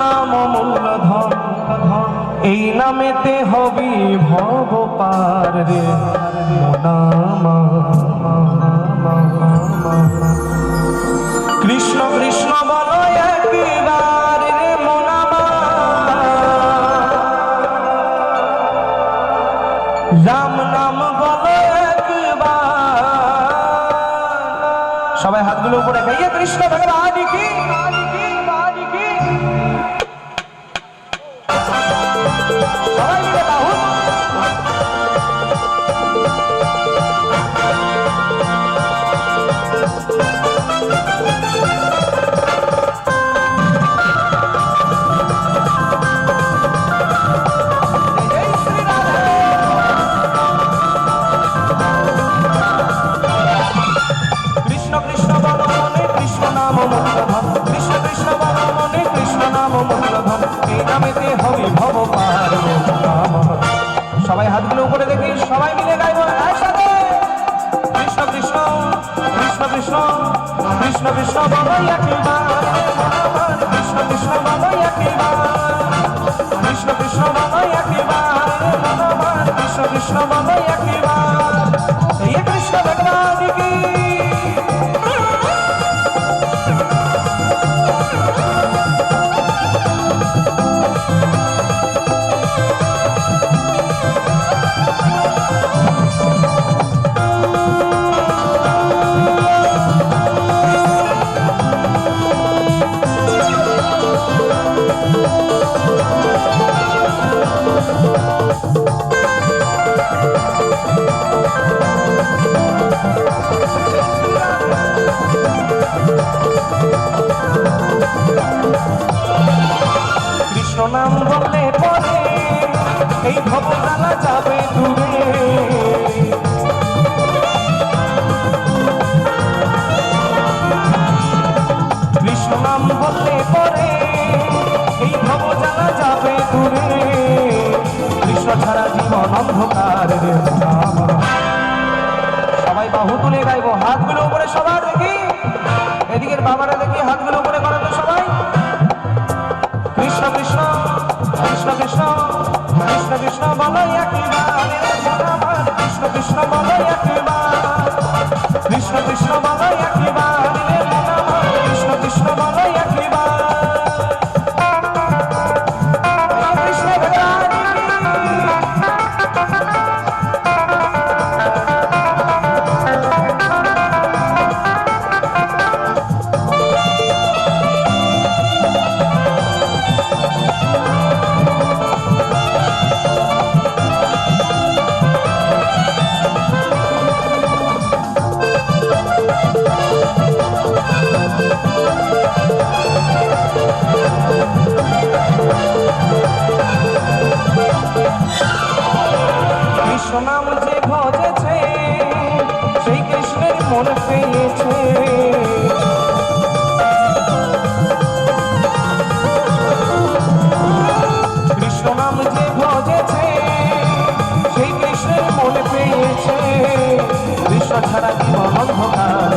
নাম মূল্যধন এই নামেতে হবি ভব রে। কৃষ্ণ কৃষ্ণ বল একবার রে মোনামা। রাম নাম বল সবাই হাতগুলো উপরে খাইয়ে কৃষ্ণ ভগবান কি? Vai! কৃষ্ণ কৃষ্ণ বাবাইয়া কিবা কৃষ্ণ কৃষ্ণ বাবাইয়া কিবা কৃষ্ণ কৃষ্ণ বাবাইয়া কিবা কৃষ্ণ কৃষ্ণ বাবাইয়া কিবা বাহু তুলে গাইবো। হাতগুলো উপরে সবার দেখি। এদিকের বাবারা দেখি হাতগুলো উপরে করেন তো সবাই। কৃষ্ণ কৃষ্ণ কৃষ্ণ কৃষ্ণ কৃষ্ণ কৃষ্ণ, বলো একবার। কৃষ্ণ কৃষ্ণ, বলো একবার। কৃষ্ণ কৃষ্ণ, বলো যে ভজেছে, সেই কৃষ্ণের মন পেয়েছে কৃষ্ণ নাম যে ভজেছে, সেই কৃষ্ণের মন পেয়েছে কৃষ্ণ ছাড়া জীবন অন্ধকার।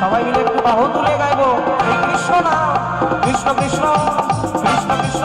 সবাই মিলে একটু বাহু তুলে গাইবো। কৃষ্ণ না কৃষ্ণ কৃষ্ণ কৃষ্ণ কৃষ্ণ।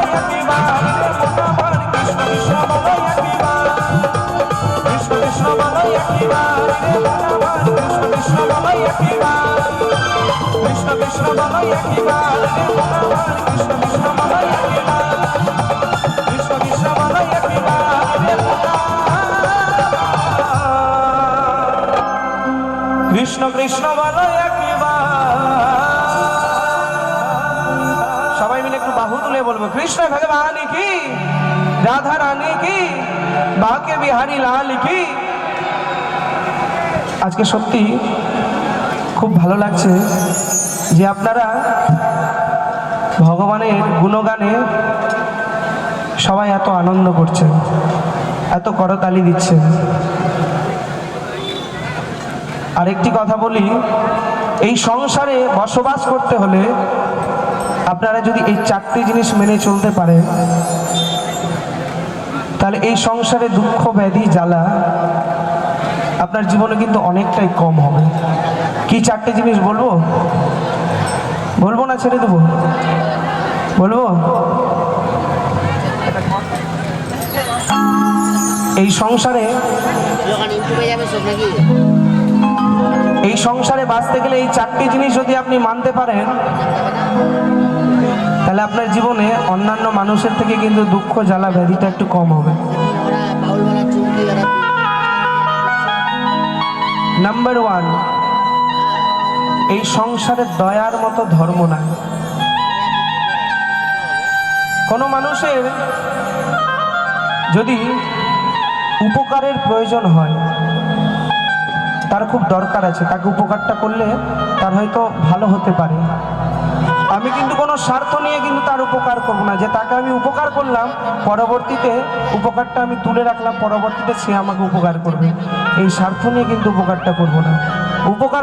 কৃষ্ণ বলো একবার সবাই মিলে একটু বাহু তুলে বলব। কৃষ্ণ ভগবান কি? রাধা রানী কি? বাকে বিহারী লাল কি? আজকে সত্যি খুব ভালো লাগছে। যে আপনারা ভগবানের গুণগানে সবাই এত আনন্দ করছেন, এত করতালি দিচ্ছেন। আরেকটি কথা বলি, এই সংসারে বসবাস করতে হলে আপনারা যদি এই চারটি জিনিস মেনে চলতে পারেন, তাহলে এই সংসারে দুঃখ, ব্যাধি, জ্বালা আপনার জীবনে কিন্তু অনেকটাই কম হবে। কি চারটে জিনিস বলব? বলব না, ছেড়ে দেবো। বলব? এই সংসারে এই সংসারে বাঁচতে গেলে এই চারটি জিনিস যদি আপনি মানতে পারেন, তাহলে আপনার জীবনে অন্যান্য মানুষের থেকে কিন্তু দুঃখ, জ্বালা, ব্যাধিটা একটু কম হবে। নাম্বার ওয়ান এই সংসারে দয়ার মতো ধর্ম নাই। কোনো মানুষের যদি উপকারের প্রয়োজন হয়, তার খুব দরকার আছে। তাকে উপকারটা করলে তার হয়তো ভালো হতে পারে। আমি কিন্তু কোনো স্বার্থ নিয়ে কিন্তু তার উপকার করব না। যে তাকে আমি উপকার করলাম, পরবর্তীতে উপকারটা আমি তুলে রাখলাম, পরবর্তীতে সে আমাকে উপকার করবে। এই স্বার্থ নিয়ে কিন্তু উপকারটা করব না। উপকার